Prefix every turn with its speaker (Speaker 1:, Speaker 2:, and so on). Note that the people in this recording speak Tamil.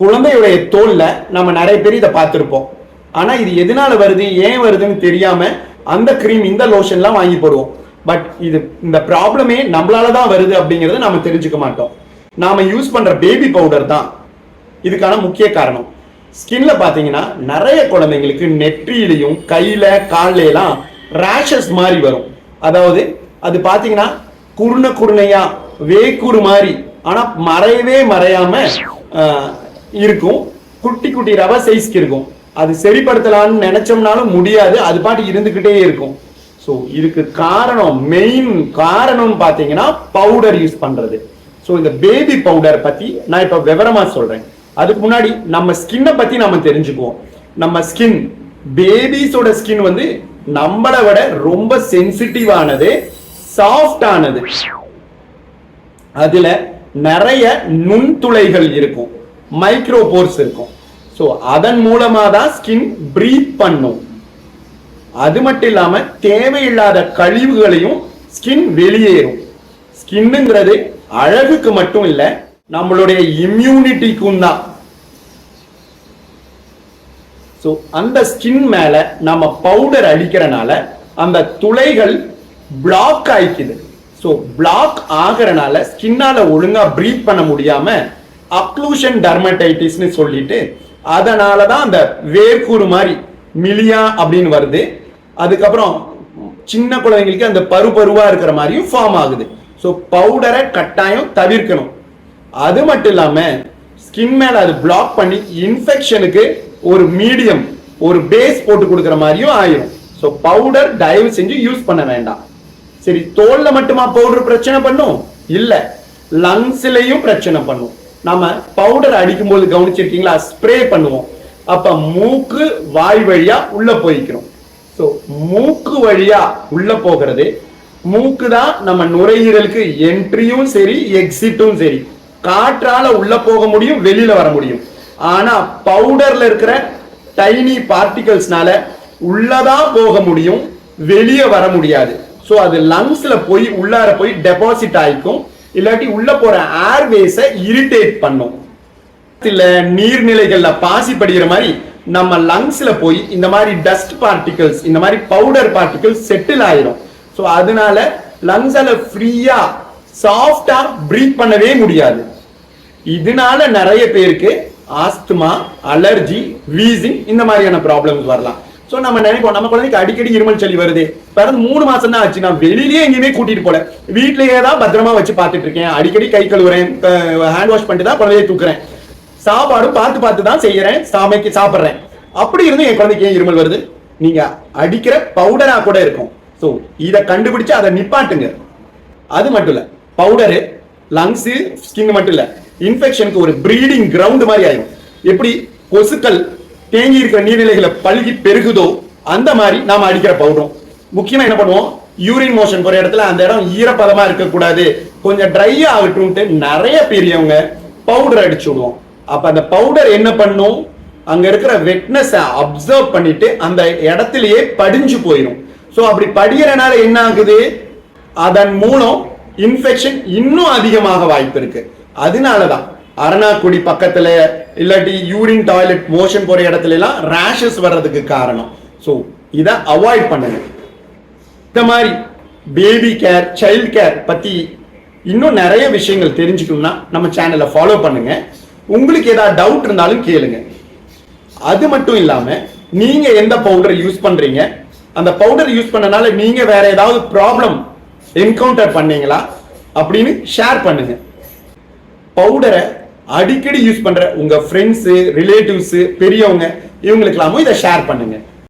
Speaker 1: குழந்தையுடைய தோல்ல நம்ம நிறைய பேர் இதை பார்த்துருப்போம். ஆனால் இது எதனால வருது ஏன் வருதுன்னு தெரியாம அந்த க்ரீம் இந்த லோஷன்லாம் வாங்கி போடுவோம். பட் இது இந்த ப்ராப்ளமே நம்மளால தான் வருது அப்படிங்கறத நம்ம தெரிஞ்சுக்க மாட்டோம். நாம யூஸ் பண்ற பேபி பவுடர் தான் இதுக்கான முக்கிய காரணம். ஸ்கின்ல பாத்தீங்கன்னா நிறைய குழந்தைங்களுக்கு நெற்றியிலையும் கையில காலையெல்லாம் ரேஷஸ் மாதிரி வரும். அதாவது அது பாத்தீங்கன்னா குருணை குருணையா வேக்குரு மாதிரி ஆனா மறையவே மறையாம இருக்கும். குட்டி குட்டி ரவை சைஸ்க்கு இருக்கும். அது சரிப்படுத்தலாம்னு நினைச்சோம்னாலும் முடியாது. அது பாட்டு இருந்துகிட்டே இருக்கும். ஸோ இதுக்கு காரணம் மெயின் காரணம் பார்த்தீங்கன்னா பவுடர் யூஸ் பண்ணுறது ஸோ இந்த பேபி பவுடர் பற்றி நான் இப்போ விவரமாக சொல்கிறேன் அதுக்கு முன்னாடி நம்ம ஸ்கின்னை பற்றி நம்ம தெரிஞ்சுக்குவோம். நம்ம ஸ்கின் பேபிஸோட ஸ்கின் வந்து நம்மளை விட ரொம்ப சென்சிட்டிவ் ஆனது சாஃப்ட் ஆனது. நிறைய நுண்துளைகள் இருக்கும். மைக்ரோ போர்ஸ் இருக்கும். ஸோ அதன் மூலமாக தான் ஸ்கின் ப்ரீத் பண்ணும். அது மட்டும் இல்லாமல் தேவையில்லாத கழிவுகளையும் ஸ்கின் வெளியேறும். ஸ்கின்னுங்கிறது அழகுக்கு மட்டும் இல்லை நம்மளுடைய இம்யூனிட்டிக்கும் தான். ஸோ அந்த ஸ்கின் மேலே நம்ம பவுடர் அடிக்கிறனால அந்த துளைகள் பிளாக் ஆயிக்குது. ஸோ பிளாக் ஆகிறனால ஸ்கின்னால ஒழுங்காக ப்ரீத் பண்ண முடியாமல் அக்ளூஷன் டர்மடைட்டிஸ்னு சொல்லிட்டு அதனால தான் அந்த வேர்க்கூறு மாதிரி மிலியா அப்படின்னு வருது. அதுக்கப்புறம் சின்ன குழந்தைங்களுக்கு அந்த பரு பருவாக இருக்கிற மாதிரியும் ஃபார்ம் ஆகுது. ஸோ பவுடரை கட்டாயம் தவிர்க்கணும். அது மட்டும் இல்லாமல் ஸ்கின் மேலே அது பிளாக் பண்ணி இன்ஃபெக்ஷனுக்கு ஒரு மீடியம் ஒரு பேஸ் போட்டு கொடுக்குற மாதிரியும் ஆயிரும். ஸோ பவுடர் தயவு செஞ்சு யூஸ் பண்ண வேண்டாம். சரி தோலில் மட்டுமா பவுடர் பிரச்சனை பண்ணும்? இல்லை. லங்ஸ்லையும் பிரச்சனை பண்ணும். நம்ம பவுடர் அடிக்கும்போது கவனிச்சிருக்கீங்களா? ஸ்ப்ரே பண்ணுவோம். அப்ப மூக்கு வாய் வழியா உள்ள போய்க்கிறோம். ஸோ மூக்கு வழியா உள்ள போகிறது. மூக்கு தான் நம்ம நுரையீரலுக்கு என்ட்ரியும் சரி எக்ஸிட்டும் சரி. காற்றால உள்ள போக முடியும் வெளியில வர முடியும். ஆனா பவுடர்ல இருக்கிற டைனி பார்ட்டிகல்ஸ்னால உள்ளதான் போக முடியும் வெளியே வர முடியாது. ஸோ அது லங்ஸ்ல போய் உள்ளார போய் டெபாசிட் ஆயிக்கும் இல்லாட்டி உள்ள போற ஏர்வேஸை இரிட்டேட் பண்ணும். சில நீர்நிலைகள்ல பாசி படிக்கிற மாதிரி நம்ம லங்ஸ்ல போய் இந்த மாதிரி டஸ்ட் பார்ட்டிகல்ஸ் இந்த மாதிரி பவுடர் பார்ட்டிகல்ஸ் செட்டில் ஆயிரும். ஸோ அதனால லங்ஸால ஃப்ரீயா சாஃப்டா பிரீத் பண்ணவே முடியாது. இதனால நிறைய பேருக்கு ஆஸ்துமா அலர்ஜி வீசிங் இந்த மாதிரியான ப்ராப்ளம்ஸ் வரலாம். ஸோ நம்ம நினைப்போம் நம்ம குழந்தைக்கு அடிக்கடி இருமல் சளி வருது. பிறந்து மூணு மாசம் தான் ஆச்சு. நான் வெளியிலேயே எங்கேயுமே கூட்டிட்டு போல. வீட்லயே தான் பத்திரமா வச்சு பார்த்துட்டு இருக்கேன். அடிக்கடி கை கழுவுறேன். ஹேண்ட் வாஷ் பண்ணிட்டு தான் குழந்தைய தூக்குறேன். சாப்பாடும் பார்த்து பார்த்து தான் செய்யறேன். சாமைக்கு சாப்பிட்றேன். அப்படி இருந்து என் குழந்தைக்கு ஏன் இருமல் வருது? நீங்க அடிக்கிற பவுடரா கூட இருக்கும். ஸோ இதை கண்டுபிடிச்சு அதை நிப்பாட்டுங்க. அது மட்டும் இல்ல பவுடரு லங்ஸு ஸ்கின் மட்டும் இல்ல இன்ஃபெக்ஷனுக்கு ஒரு ப்ரீடிங் கிரவுண்ட் மாதிரி ஆயிடும் எப்படி? கொசுக்கள் தேங்கி இருக்கிற நீர்நிலைகளை பழுகி பெருகுதோ அந்த மாதிரி நாம் அடிக்கிற பவுடரும் முக்கியமாக என்ன பண்ணுவோம்? யூரின் மோஷன் போகிற இடத்துல அந்த இடம் ஈரப்பதமாக இருக்கக்கூடாது. கொஞ்சம் ட்ரை ஆகட்டும்ட்டு நிறைய பெரியவங்க பவுடர் அடிச்சு விடுவோம். அப்போ அந்த பவுடர் என்ன பண்ணும்? அங்கே இருக்கிற வெட்னஸை அப்சர்வ் பண்ணிட்டு அந்த இடத்துலயே படிஞ்சு போயிடும் ஸோ அப்படி படிகிறனால என்ன ஆகுது? அதன் மூலம் இன்ஃபெக்ஷன் இன்னும் அதிகமாக வாய்ப்பு இருக்கு. அதனாலதான் அரணாக்குடி பக்கத்தில் இல்லாட்டி யூரின் டாய்லெட் மோஷன் போகிற இடத்துலலாம் ரேஷஸ் வர்றதுக்கு காரணம். ஸோ இதை அவாய்ட் பண்ணுங்க. இந்த மாதிரி பேபி கேர் சைல்ட் கேர் பற்றி இன்னும் நிறைய விஷயங்கள் தெரிஞ்சுக்கணும்னா நம்ம சேனலை ஃபாலோ பண்ணுங்க. உங்களுக்கு ஏதாவது டவுட் இருந்தாலும் கேளுங்க. அது மட்டும் இல்லாமல் நீங்கள் எந்த பவுடர் யூஸ் பண்ணுறீங்க அந்த பவுடர் யூஸ் பண்ணனால நீங்கள் வேற ஏதாவது ப்ராப்ளம் என்கவுண்டர் பண்ணீங்களா? அப்படின்னு ஷேர் பண்ணுங்க. பவுடரை அடிக்கடி யூஸ் பண்ற உங்க ஃப்ரெண்ட்ஸு ரிலேட்டிவ்ஸு பெரியவங்க இவங்களுக்கெல்லாமும் இதை ஷேர் பண்ணுங்க.